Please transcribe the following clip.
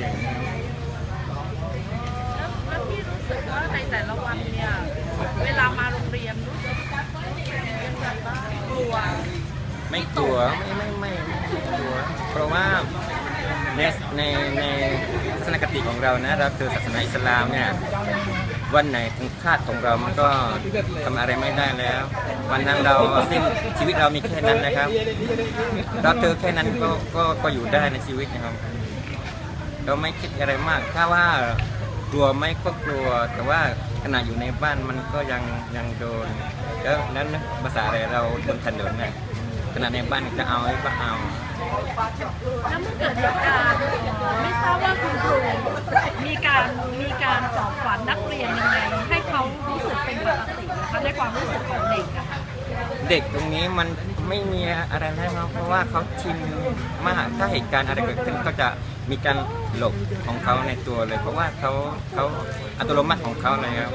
สี่ยงแล้วแล้วพี่รู้สึกว่าในแต่ละวันเนี่ย เวลามาโรงเรียนรู้สึกยังไงบ้างกลัว ไม่กลัวไม่ไม่ไม่ไม่กลัว เพราะว่าในในในทัศนคติของเรานะเราคือศาสนาอิสลามเนี่ยวันไหนถึงคาดของเรามันก็ทำอะไรไม่ได้แล้ว วันนั้นเราสิ้นชีวิตเรามีแค่นั้นนะครับเราเจอแค่นั้นก็ก็ก็อยู่ได้ในชีวิตนะครับ เราไม่คิดอะไรมาก ถ้าว่ากลัวไหมก็กลัว แต่ว่าขณะอยู่ในบ้านมันก็ยังยังโดนแล้วนั้นนะภาษาอะไรเราบนถนนเนี่ยขณะในบ้านจะเอาหรือเปล่าเอา แล้วเมื่อเกิดเหตุการณ์ไม่ทราบว่าคุณครูมีการมีการสอนฝันนักเรียนยังไงให้เขารู้สึกเป็นปกตินะคะในความรู้สึกของเด็กอะค่ะเด็กตรงนี้มันไม่มีอะไรนะครับเพราะว่าเขาชินมากถ้าเหตุการณ์อะไรเกิดขึ้นก็จะ มีการหลบของเขาในตัวเลย เพราะว่าเขาเขาอัตโนมัติของเขาเลยครับ